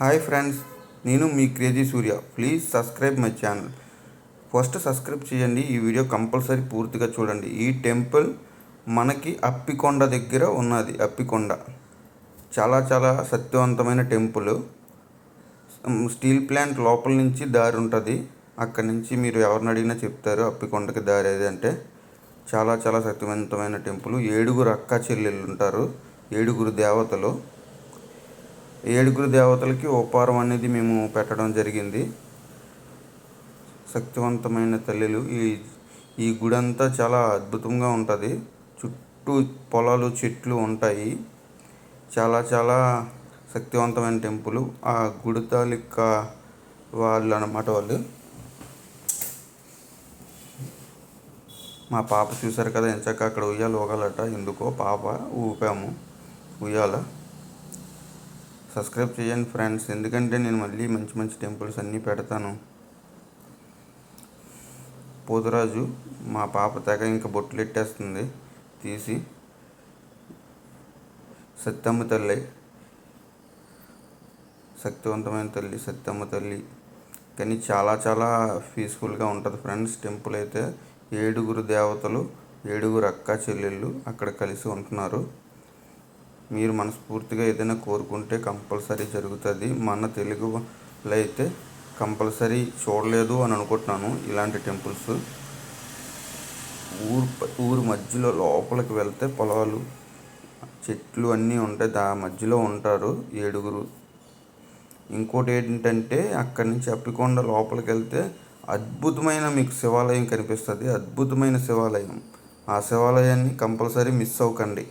Hi friends నేను మీ crazy Surya. Please subscribe my channel. First subscribe చేయండి ఈ video compulsory పూర్తిగా చూడండి. ఈ టెంపుల్ మనకి అప్పికొండ దగ్గర ఉన్నది అప్పికొండ. చాలా చాలా సత్యవంతమైన టెంపుల్. స్టీల్ ప్లాంట్ లోపల నుంచి దారి ఉంటుంది. అక్కడి నుంచి మీరు ఎవరిని అడిగినా చెప్తారు అప్పికొండకి దారి ఏది అంటే. చాలా చాలా శక్తివంతమైన టెంపుల్. ఏడుగురు అక్క చెల్లెళ్ళు ఉంటారు ఏడుగురు దేవతలు. ఏడుగురు దేవతలకి ఉపహారం అనేది మేము పెట్టడం జరిగింది. శక్తివంతమైన తల్లిలు. ఈ ఈ గుడి అంతా చాలా అద్భుతంగా ఉంటుంది. చుట్టూ పొలాలు చెట్లు ఉంటాయి. చాలా చాలా శక్తివంతమైన టెంపుల్. ఆ గుడి తాలిక వాళ్ళు. అన్నమాట వాళ్ళు మా పాప చూసారు కదా ఎంచక్క అక్కడ ఉయ్యాల ఊగాలట. ఎందుకో పాప ఊపాము. ఉయ్యాల. సబ్స్క్రైబ్ చేయండి ఫ్రెండ్స్. ఎందుకంటే నేను మళ్ళీ మంచి మంచి టెంపుల్స్ అన్నీ పెడతాను. పోతురాజు మా పాప తెగ ఇంకా బొట్లు ఎట్టేస్తుంది. తీసి సత్యమ్మ తల్లి శక్తివంతమైన తల్లి సత్యమ్మ తల్లి. కానీ చాలా చాలా పీస్ఫుల్గా ఉంటుంది ఫ్రెండ్స్ టెంపుల్ అయితే. ఏడుగురు దేవతలు ఏడుగురు అక్క చెల్లెళ్ళు అక్కడ కలిసి ఉంటున్నారు. మీరు మనస్ఫూర్తిగా ఏదైనా కోరుకుంటే కంపల్సరీ జరుగుతుంది. మన తెలుగు అయితే కంపల్సరీ చూడలేదు అని అనుకుంటున్నాను. ఇలాంటి టెంపుల్స్ ఊరు ఊరు మధ్యలో లోపలికి వెళ్తే పొలాలు చెట్లు అన్నీ ఉంటాయి. దా మధ్యలో ఉంటారు ఏడుగురు. ఇంకోటి ఏంటంటే అక్కడి నుంచి అప్పికొండ లోపలికి వెళ్తే అద్భుతమైన మీకు శివాలయం కనిపిస్తుంది. అద్భుతమైన శివాలయం. ఆ శివాలయాన్ని కంపల్సరీ మిస్ అవ్వకండి.